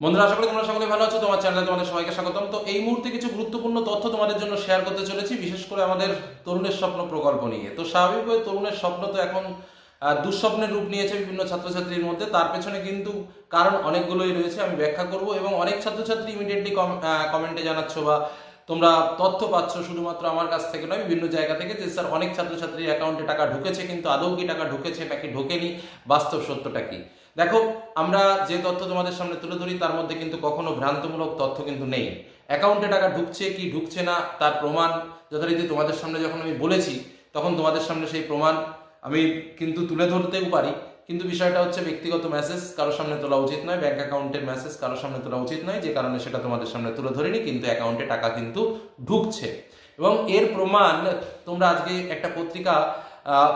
বন্ধুরা, আশা করি তোমরা সকলে ভালো আছো। তোমার চ্যানেলে তোমাদের সবাইকে স্বাগতম। তো এই মুহূর্তে কিছু গুরুত্বপূর্ণ তথ্য তোমাদের জন্য শেয়ার করতে চলেছি, বিশেষ করে আমাদের তরুণের স্বপ্ন প্রকল্প নিয়ে। তো স্বাভাবিকভাবে তরুণের স্বপ্ন তো এখন দুঃস্বপ্নের রূপ নিয়েছে বিভিন্ন ছাত্রছাত্রীর মধ্যে। তার পেছনে কিন্তু কারণ অনেকগুলোই রয়েছে, আমি ব্যাখ্যা করব এবং অনেক ছাত্রছাত্রী ইমিডিয়েটলি কমেন্টে জানাচ্ছ বা তোমরা তথ্য পাচ্ছ। শুধুমাত্র আমার কাছ থেকে নয়, বিভিন্ন জায়গা থেকে যে, স্যার, অনেক ছাত্রছাত্রীর অ্যাকাউন্টে টাকা ঢুকেছে, কিন্তু আদৌ কি টাকা ঢুকেছে নাকি ঢোকেনি? বাস্তব সত্যটা কি? দেখো, আমরা যে তথ্য তোমাদের সামনে তুলে ধরি, তার মধ্যে কিন্তু কখনো ভ্রান্তমূলক তথ্য কিন্তু নেই। অ্যাকাউন্টে টাকা ঢুকছে কি ঢুকছে না, তার প্রমাণ যথারীতি তোমাদের সামনে যখন আমি বলেছি, তখন তোমাদের সামনে সেই প্রমাণ আমি কিন্তু তুলে ধরতেও পারি। কিন্তু বিষয়টা হচ্ছে ব্যক্তিগত মেসেজ কারোর সামনে তোলা উচিত নয়। ব্যাংক অ্যাকাউন্টের মেসেজ কারোর সামনে তোলা উচিত নয়, যে কারণে সেটা তোমাদের সামনে তুলে ধরিনি, কিন্তু অ্যাকাউন্টে টাকা কিন্তু ঢুকছে। এবং এর প্রমাণ তোমরা আজকে একটা পত্রিকা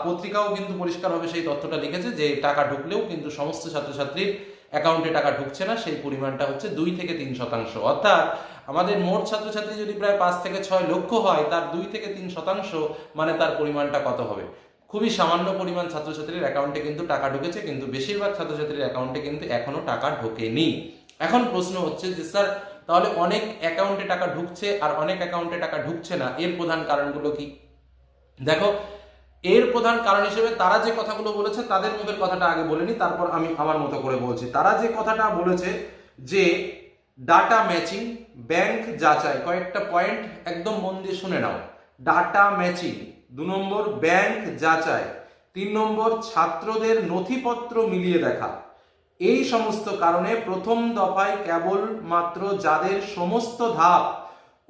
পত্রিকাও কিন্তু পরিষ্কারভাবে সেই তথ্যটা লিখেছে যে টাকা ঢুকলেও কিন্তু সমস্ত ছাত্রছাত্রীর অ্যাকাউন্টে টাকা ঢুকছে না, সেই পরিমাণটা হচ্ছে দুই থেকে তিন শতাংশ। অর্থাৎ আমাদের মোট ছাত্রছাত্রী যদি প্রায় পাঁচ থেকে ছয় লক্ষ হয়, তার দুই থেকে তিন শতাংশ মানে তার পরিমাণটা কত হবে? খুবই সামান্য পরিমাণ ছাত্রছাত্রীর অ্যাকাউন্টে কিন্তু টাকা ঢুকেছে, কিন্তু বেশিরভাগ ছাত্রছাত্রীর অ্যাকাউন্টে কিন্তু এখনও টাকা ঢোকেনি। এখন প্রশ্ন হচ্ছে যে, স্যার, তাহলে অনেক অ্যাকাউন্টে টাকা ঢুকছে আর অনেক অ্যাকাউন্টে টাকা ঢুকছে না, এর প্রধান কারণগুলো কি? দেখো এর প্রধান কারণ হিসেবে তারা যে কথাগুলো বলেছে তাদের মুখের কথাটা আগে বলিনি তারপর আমি আমার মতো করে বলছি। তারা যে কথাটা বলেছে যে ডাটা ম্যাচিং, ব্যাংক যাচাই, কয়েকটা পয়েন্ট একদম মন দিয়ে শুনে নাও। ডাটা ম্যাচিং, দু নম্বর ব্যাংক যাচাই, তিন নম্বর ছাত্রদের নথিপত্র মিলিয়ে দেখা। এই সমস্ত কারণে প্রথম দফায় কেবল মাত্র যাদের সমস্ত ধাপ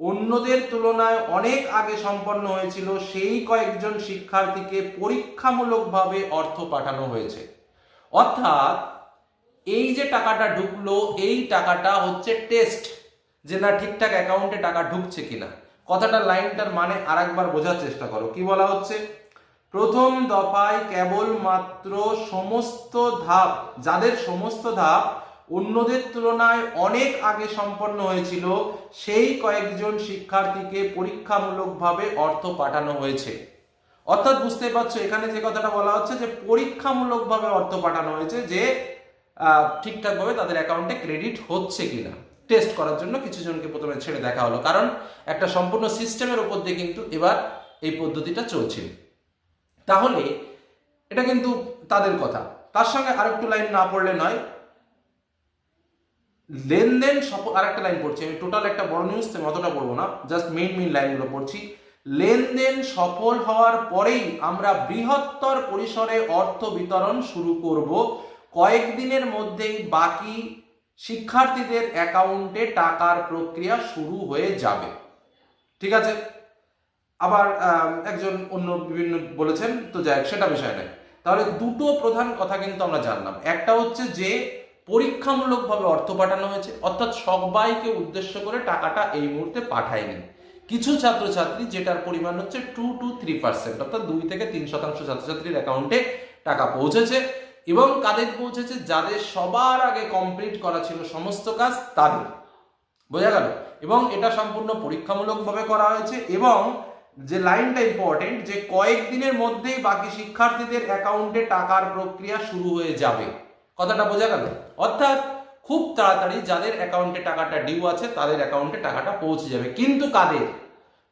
অন্যদের তুলনায় অনেক আগে সম্পন্ন হয়েছিল, সেই কয়েকজন শিক্ষার্থীকে পরীক্ষামূলকভাবে অর্থ পাঠানো হয়েছে। অর্থাৎ, এই যে টাকাটা ঢুকলো, এই টাকাটা হচ্ছে টেস্ট, যে না ঠিকঠাক অ্যাকাউন্টে টাকা ঢুকছে কিনা। কথাটা লাইনটার মানে আরেকবার বোঝার চেষ্টা করো, কি বলা হচ্ছে? প্রথম দফায় কেবল মাত্র সমস্ত ধাপ, যাদের সমস্ত ধাপ অন্যদের তুলনায় অনেক আগে সম্পন্ন হয়েছিল, সেই কয়েকজন শিক্ষার্থীকে পরীক্ষামূলকভাবে অর্থ পাঠানো হয়েছে। অর্থাৎ বুঝতে পারছ, এখানে যে কথাটা বলা হচ্ছে যে পরীক্ষামূলকভাবে অর্থ পাঠানো হয়েছে যে ঠিকঠাকভাবে তাদের অ্যাকাউন্টে ক্রেডিট হচ্ছে কিনা। টেস্ট করার জন্য কিছু জনকে প্রথমে ছেড়ে দেখা হলো, কারণ একটা সম্পূর্ণ সিস্টেমের উপর দিয়ে কিন্তু এবার এই পদ্ধতিটা চলছে। তাহলে, এটা কিন্তু তাদের কথা। তার সঙ্গে আরেকটু লাইন না পড়লে নয় লেনদেন সফল আরেকটা লাইন পড়ছি, আমি টোটাল একটা বড় নিউজ আমি অতটা পড়ব না জাস্ট মেইন মেইন লাইনগুলো পড়ছি। লেনদেন সফল হওয়ার পরেই আমরা বৃহত্তর পরিসরে অর্থ বিতরণ শুরু করব। কয়েকদিনের মধ্যেই বাকি শিক্ষার্থীদের অ্যাকাউন্টে টাকার প্রক্রিয়া শুরু হয়ে যাবে। ঠিক আছে? আবার একজন অন্য বিভিন্ন বলেছেন, তো যাই সেটা বিষয় নয়। তাহলে দুটো প্রধান কথা কিন্তু আমরা জানলাম। একটা হচ্ছে যে পরীক্ষামূলকভাবে অর্থ পাঠানো হয়েছে। অর্থাৎ সবাইকে উদ্দেশ্য করে টাকাটা এই মুহূর্তে পাঠায়নি। কিছু ছাত্রছাত্রী যেটার পরিমাণ হচ্ছে টু টু থ্রি পার্সেন্ট অর্থাৎ দুই থেকে তিন শতাংশ ছাত্রছাত্রীর অ্যাকাউন্টে টাকা পৌঁছেছে এবং কাদের পৌঁছেছে? যাদের সবার আগে কমপ্লিট করা ছিল সমস্ত কাজ তাদের। বোঝা গেল? এবং এটা সম্পূর্ণ পরীক্ষামূলকভাবে করা হয়েছে এবং যে লাইনটা ইম্পর্টেন্ট যে কয়েকদিনের মধ্যেই বাকি শিক্ষার্থীদের অ্যাকাউন্টে টাকার প্রক্রিয়া শুরু হয়ে যাবে। কথাটা বোঝা গেল? অর্থাৎ খুব তাড়াতাড়ি যাদের অ্যাকাউন্টে টাকাটা ডিউ আছে, তাদের অ্যাকাউন্টে টাকাটা পৌঁছে যাবে। কিন্তু কাদের?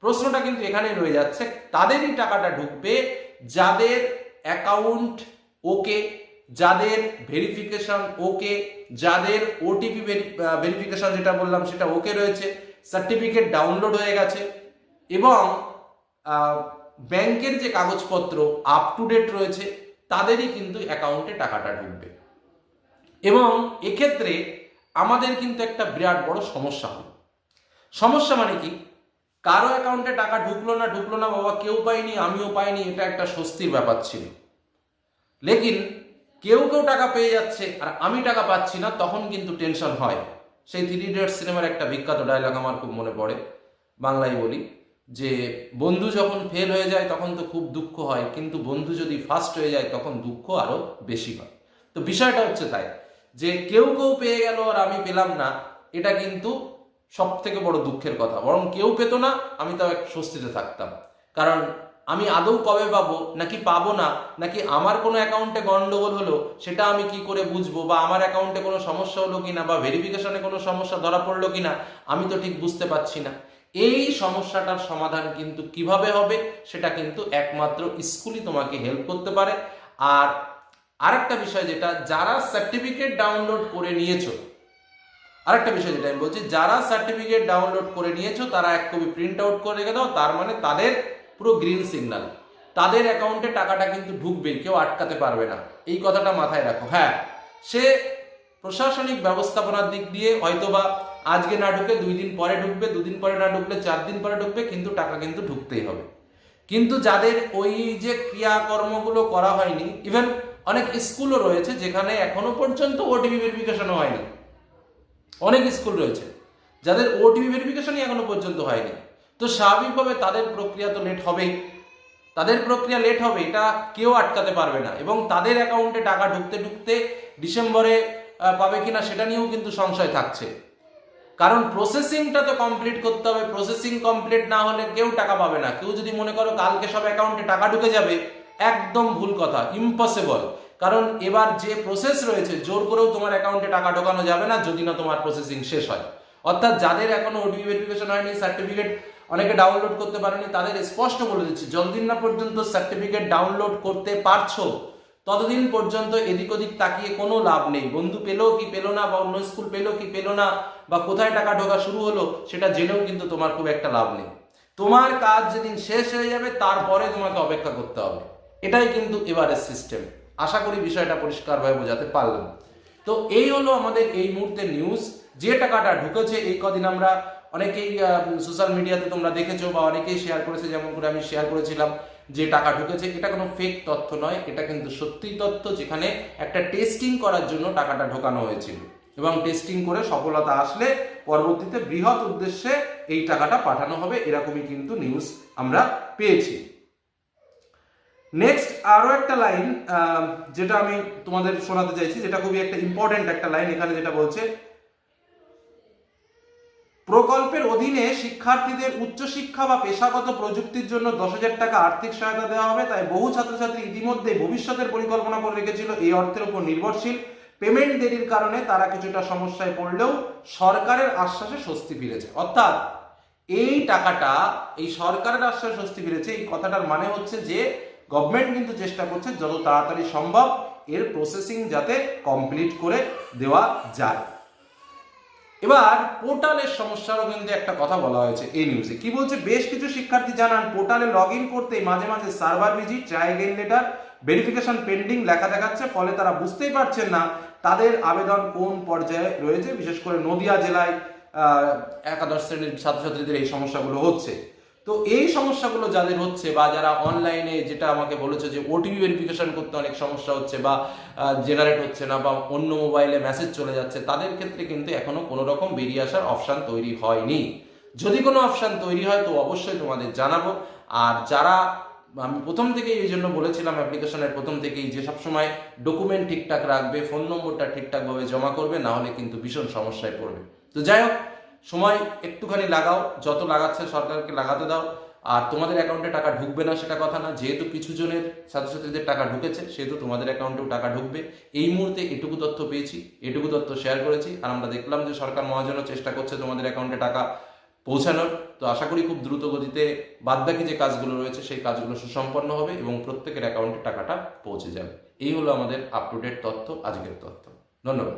প্রশ্নটা কিন্তু এখানেই রয়ে যাচ্ছে। তাদেরই টাকাটা ঢুকবে যাদের অ্যাকাউন্ট ওকে, যাদের ভেরিফিকেশন ওকে, যাদের ওটিপি ভেরিফিকেশন যেটা বললাম সেটা ওকে রয়েছে সার্টিফিকেট ডাউনলোড হয়ে গেছে এবং ব্যাংকের যে কাগজপত্র আপ টু ডেট রয়েছে, তাদেরই কিন্তু অ্যাকাউন্টে টাকাটা ঢুকবে। এবং এক্ষেত্রে আমাদের কিন্তু একটা বিরাট বড় সমস্যা হবে সমস্যা মানে কি? কারও অ্যাকাউন্টে টাকা ঢুকলো না ঢুকলো না বাবা, কেউ পায়নি, আমিও পাইনি, এটা একটা স্বস্তির ব্যাপার ছিল। লেকিন কেউ কেউ টাকা পেয়ে যাচ্ছে, আর আমি টাকা পাচ্ছি না, তখন কিন্তু টেনশন হয়। সেই থ্রি ইডিয়টস সিনেমার একটা বিখ্যাত ডায়লগ আমার খুব মনে পড়ে, বাংলায় বলি, যে বন্ধু যখন ফেল হয়ে যায়, তখন তো খুব দুঃখ হয়, কিন্তু বন্ধু যদি ফার্স্ট হয়ে যায়, তখন দুঃখ আরও বেশি হয়। তো বিষয়টা হচ্ছে তাই যে কেউ কেউ পেয়ে গেল আর আমি পেলাম না, এটা কিন্তু সব থেকে বড় দুঃখের কথা। বরং কেউ পেতো না, আমি তাও এক স্বস্তিতে থাকতাম। কারণ আমি আদৌ কবে পাবো, নাকি পাবো না, নাকি আমার কোনো অ্যাকাউন্টে গন্ডগোল হলো, সেটা আমি কি করে বুঝব, বা আমার অ্যাকাউন্টে কোনো সমস্যা হলো কিনা, বা ভেরিফিকেশনে কোনো সমস্যা ধরা পড়ল কিনা, আমি তো ঠিক বুঝতে পারছি না। এই সমস্যাটার সমাধান কিন্তু কীভাবে হবে, সেটা কিন্তু একমাত্র স্কুলই তোমাকে হেল্প করতে পারে। আর আরেকটা বিষয় যেটা, যারা সার্টিফিকেট ডাউনলোড করে নিয়েছো, আরেকটা বিষয় যেটা আমি বলছি, যারা সার্টিফিকেট ডাউনলোড করে নিয়েছো, তারা এক কপি প্রিন্ট আউট করে রেখে দাও, তার মানে তাদের পুরো গ্রিন সিগন্যাল তাদের অ্যাকাউন্টে টাকাটা কিন্তু ঢুকবে কেউ আটকাতে পারবে না। এই কথাটা মাথায় রাখো। হ্যাঁ সে প্রশাসনিক ব্যবস্থাপনার দিক দিয়ে হয়তোবা আজকে না ঢুকে, দুই দিন পরে ঢুকবে, দুদিন পরে না ঢুকলে, চার দিন পরে ঢুকবে, কিন্তু টাকা কিন্তু ঢুকতেই হবে। কিন্তু যাদের ওই যে ক্রিয়াকর্মগুলো করা হয়নি ইভেন অনেক স্কুলও রয়েছে যেখানে এখনও পর্যন্ত ওটিপি ভেরিফিকেশনও হয়নি। অনেক স্কুল রয়েছে। যাদের ওটিপি ভেরিফিকেশনই এখনও পর্যন্ত হয়নি। তো স্বাভাবিকভাবে তাদের প্রক্রিয়া তো লেট হবেই। তাদের প্রক্রিয়া লেট হবে, এটা কেউ আটকাতে পারবে না। এবং তাদের অ্যাকাউন্টে টাকা ঢুকতে ঢুকতে ডিসেম্বরে পাবে কিনা সেটা নিয়েও কিন্তু সংশয় থাকছে। কারণ প্রসেসিংটা তো কমপ্লিট করতে হবে। প্রসেসিং কমপ্লিট না হলে কেউ টাকা পাবে না। কেউ যদি মনে করো কালকে সব অ্যাকাউন্টে টাকা ঢুকে যাবে একদম ভুল কথা ইম্পসিবল কারণ এবার যে প্রসেস রয়েছে, জোর করেও তোমার অ্যাকাউন্টে টাকা ঢোকানো যাবে না, যদি না তোমার প্রসেসিং শেষ হয়। অর্থাৎ যাদের এখনও ওটিপি ভেরিফিকেশন হয়নি সার্টিফিকেট অনেকে ডাউনলোড করতে পারেনি, তাদের স্পষ্ট বলে দিচ্ছি, যতদিন না পর্যন্ত সার্টিফিকেট ডাউনলোড করতে পারছ, ততদিন পর্যন্ত এদিক ওদিক তাকিয়ে কোনো লাভ নেই। বন্ধু পেল কি পেল না, বা অন্য স্কুল পেল কি পেল না, বা কোথায় টাকা ঢোকা শুরু হলো, সেটা জেনেও কিন্তু তোমার খুব একটা লাভ নেই। তোমার কাজ যেদিন শেষ হয়ে যাবে, তারপরে তোমাকে অপেক্ষা করতে হবে। এটাই কিন্তু এবারের সিস্টেম আশা করি বিষয়টা পরিষ্কারভাবে বোঝাতে পারলাম। তো এই হলো আমাদের এই মুহূর্তে নিউজ যে টাকাটা ঢুকেছে, এই কদিন আমরা অনেকেই সোশ্যাল মিডিয়াতে তোমরা দেখেছ বা অনেকেই শেয়ার করেছে, যেমন করে আমি শেয়ার করেছিলাম যে টাকা ঢুকেছে। এটা কোনো ফেক তথ্য নয়, এটা কিন্তু সত্যি তথ্য যেখানে একটা টেস্টিং করার জন্য টাকাটা ঢোকানো হয়েছিল। এবং টেস্টিং করে সফলতা আসলে পরবর্তীতে বৃহৎ উদ্দেশ্যে এই টাকাটা পাঠানো হবে, এরকমই কিন্তু নিউজ আমরা পেয়েছি। নেক্সট আরও একটা লাইন যেটা আমি তোমাদের শোনাতে চাইছি, যেটা খুবই একটা ইম্পর্টেন্ট একটা লাইন এখানে যেটা বলছে, প্রকল্পের অধীনে শিক্ষার্থীদের উচ্চশিক্ষা বা পেশাগত প্রযুক্তির জন্য দশ হাজার টাকা আর্থিক সহায়তা দেওয়া হবে। তাই বহু ছাত্রছাত্রী ইতিমধ্যে ভবিষ্যতের পরিকল্পনা করে রেখেছিল। এই অর্থের উপর নির্ভরশীল। পেমেন্ট দেরির কারণে তারা কিছুটা সমস্যায় পড়লেও সরকারের আশ্বাসে স্বস্তি ফিরেছে। অর্থাৎ এই টাকাটা, এই সরকারের আশ্বাসে স্বস্তি ফিরেছে, এই কথাটার মানে হচ্ছে যে গভর্নমেন্ট কিন্তু চেষ্টা করছে যত তাড়াতাড়ি সম্ভব এর প্রসেসিং যাতে কমপ্লিট করে দেওয়া যায়। এবার পোর্টালের সমস্যারও কিন্তু একটা কথা বলা হয়েছে এই নিউজে কি বলছে? বেশ কিছু শিক্ষার্থী জানান, পোর্টালে লগ ইন করতে মাঝে মাঝে server busy try again later verification pending লেখা দেখাচ্ছে, ফলে তারা বুঝতেই পারছেন না তাদের আবেদন কোন পর্যায়ে রয়েছে, বিশেষ করে নদিয়া জেলায় একাদশ শ্রেণির ছাত্রছাত্রীদের এই সমস্যাগুলো হচ্ছে। তো এই সমস্যাগুলো যাদের হচ্ছে বা যারা অনলাইনে যেটা আমাকে বলেছে যে ওটিপি ভেরিফিকেশন করতে অনেক সমস্যা হচ্ছে বা জেনারেট হচ্ছে না বা অন্য মোবাইলে মেসেজ চলে যাচ্ছে, তাদের ক্ষেত্রে কিন্তু এখনও কোনো রকম বেরিয়ে আসার অপশান তৈরি হয়নি। যদি কোনো অপশান তৈরি হয় তো অবশ্যই তোমাদের জানাব। আর যারা, আমি প্রথম থেকেই এই জন্য বলেছিলাম অ্যাপ্লিকেশনের প্রথম থেকেই যে সবসময় ডকুমেন্ট ঠিকঠাক রাখবে ফোন নম্বরটা ঠিকঠাকভাবে জমা করবে, না হলে কিন্তু ভীষণ সমস্যায় পড়বে। তো যাই হোক সময় একটুখানি লাগাও, যত লাগাচ্ছে সরকারকে লাগাতে দাও। আর তোমাদের অ্যাকাউন্টে টাকা ঢুকবে না সেটা কথা না, যেহেতু কিছু জনের ছাত্রছাত্রীদের টাকা ঢুকেছে, সেহেতু তোমাদের অ্যাকাউন্টেও টাকা ঢুকবে। এই মুহূর্তে এটুকু তথ্য পেয়েছি, এটুকু তথ্য শেয়ার করেছি, আর আমরা দেখলাম যে সরকার মহাজনও চেষ্টা করছে তোমাদের অ্যাকাউন্টে টাকা পৌঁছানোর। তো আশা করি খুব দ্রুত গতিতে বাদবাকি যে কাজগুলো রয়েছে, সেই কাজগুলো সুসম্পন্ন হবে এবং প্রত্যেকের অ্যাকাউন্টে টাকাটা পৌঁছে যাবে। এই হলো আমাদের আপ টু ডেট তথ্য, আজকের তথ্য। ধন্যবাদ।